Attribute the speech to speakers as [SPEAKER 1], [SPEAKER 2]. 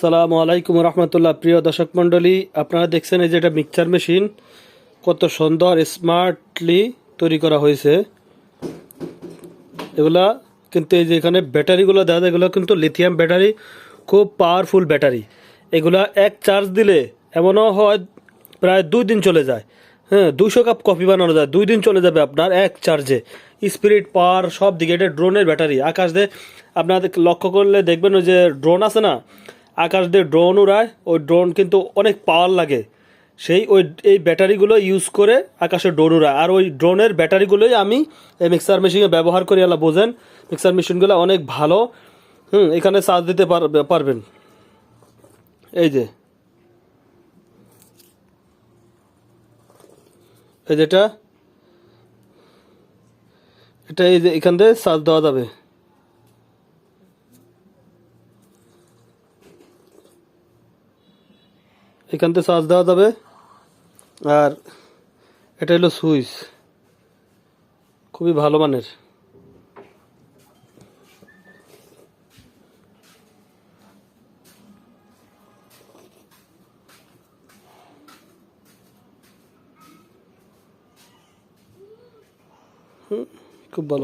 [SPEAKER 1] সালামু আলাইকুম রহমতুল্লাহ। প্রিয় দর্শক মণ্ডলী, আপনারা দেখছেন এই যে এটা মিক্সচার মেশিন। কত সুন্দর স্মার্টলি তৈরি করা হয়েছে। এগুলা কিন্তু এই যে এখানে ব্যাটারিগুলো দেওয়া যায়, এগুলো কিন্তু লিথিয়াম ব্যাটারি খুব পাওয়ারফুল ব্যাটারি এগুলা এক চার্জ দিলে এমনও হয়, প্রায় দুই দিন চলে যায়। হ্যাঁ দুশো কাপ কফি বানানো যায়, দুই দিন চলে যাবে আপনার এক চার্জে স্পিরিট পাওয়ার সব দিকে এটা ড্রোনের ব্যাটারি আকাশ দিয়ে আপনাদের লক্ষ্য করলে দেখবেন ওই যে ড্রোন আছে না আকাশ দিয়ে ড্রোন উড়ায় ওই ড্রোন কিন্তু অনেক পাওয়ার লাগে। সেই ওই, এই ব্যাটারিগুলো ইউজ করে আকাশে ড্রোন উড়ায় আর ওই ড্রোনের ব্যাটারিগুলোই আমি এই মিক্সার মেশিনে ব্যবহার করি আলা বোঝেন। মিক্সার মেশিনগুলো অনেক ভালো। হুম, এখানে চার্জ দিতে পার- পারবেন। এই যে। এই যেটা, এটা এই যে এখান থেকে চার্জ দেওয়া যাবে। এখান থেকে চার্জ দেওয়া যাবে। আর এটা হলো সুইচ খুবই ভালো মানের। খুব ভালো।